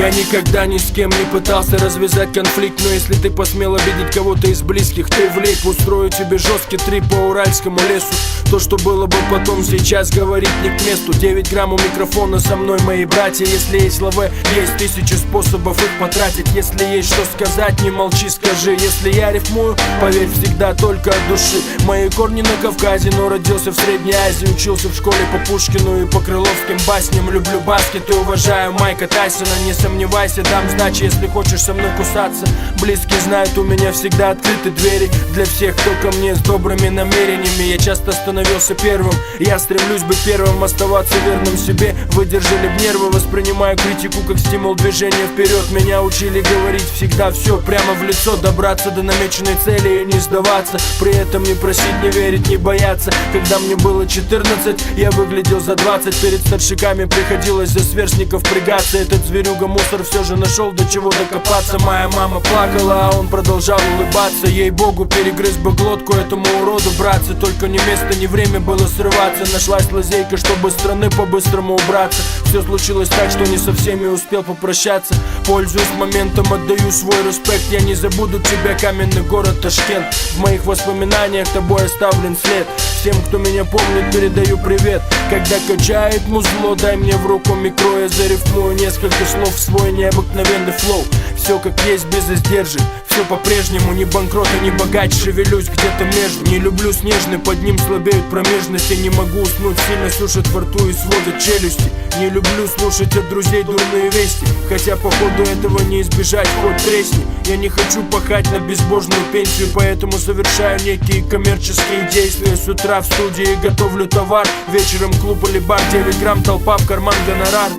Я никогда ни с кем не пытался развязать конфликт Но если ты посмел обидеть кого-то из близких Ты влип, устрою тебе жесткий трип по уральскому лесу. То, что было бы потом, сейчас говорить не к месту. 9 грамм у микрофона со мной, мои братья. Если есть лаве, есть тысячи способов их потратить. Если есть что сказать, не молчи, скажи. Если я рифмую, поверь, всегда только от души. Мои корни на Кавказе, но родился в Средней Азии. Учился в школе по Пушкину и по Крыловским басням. Люблю баскет и уважаю Майка Тайсона. Не сомневайся, дам сдачи, если хочешь со мной кусаться. Близкие знают, у меня всегда открыты двери. Для всех, кто ко мне с добрыми намерениями. Я часто становился первым. Я стремлюсь быть первым, оставаться верным себе. Выдержали б нервы, воспринимаю критику как стимул движения вперед. Меня учили говорить всегда все прямо в лицо. Добраться до намеченной цели и не сдаваться. При этом не просить, не верить, не бояться. Когда мне было 14, я выглядел за 20 Перед старшиками приходилось за сверстников пригаться. Этот зверюга мусор все же нашел до чего докопаться. Моя мама плакала, а он продолжал улыбаться. Ей-богу, перегрыз бы глотку этому уроду, братцы. Только ни место, ни время было срываться. Нашлась лазейка, чтобы страны по-быстрому убраться. Все случилось так, что не со всеми успел попрощаться. Пользуясь моментом, отдаю свой респект. Я не забуду тебя, каменный город Ташкент. В моих воспоминаниях тобой оставлен след Всем, кто меня помнит, передаю привет. Когда качает музло, дай мне в руку микро Я зарифмую несколько слов в свой необыкновенный флоу. Все как есть, без издержек все по-прежнему, ни банкрот, и ни богач Шевелюсь где-то между, не люблю снежный Под ним слабеют промежности. Не могу уснуть, сильно сушит во рту и сводят челюсти. Не люблю слушать от друзей дурные вести. Хотя по ходу этого не избежать, хоть тресни. Я не хочу пахать на безбожную пенсию Поэтому совершаю некие коммерческие действия. С утра в студии готовлю товар. Вечером клуб или бар, 9 грамм толпа в карман гонорар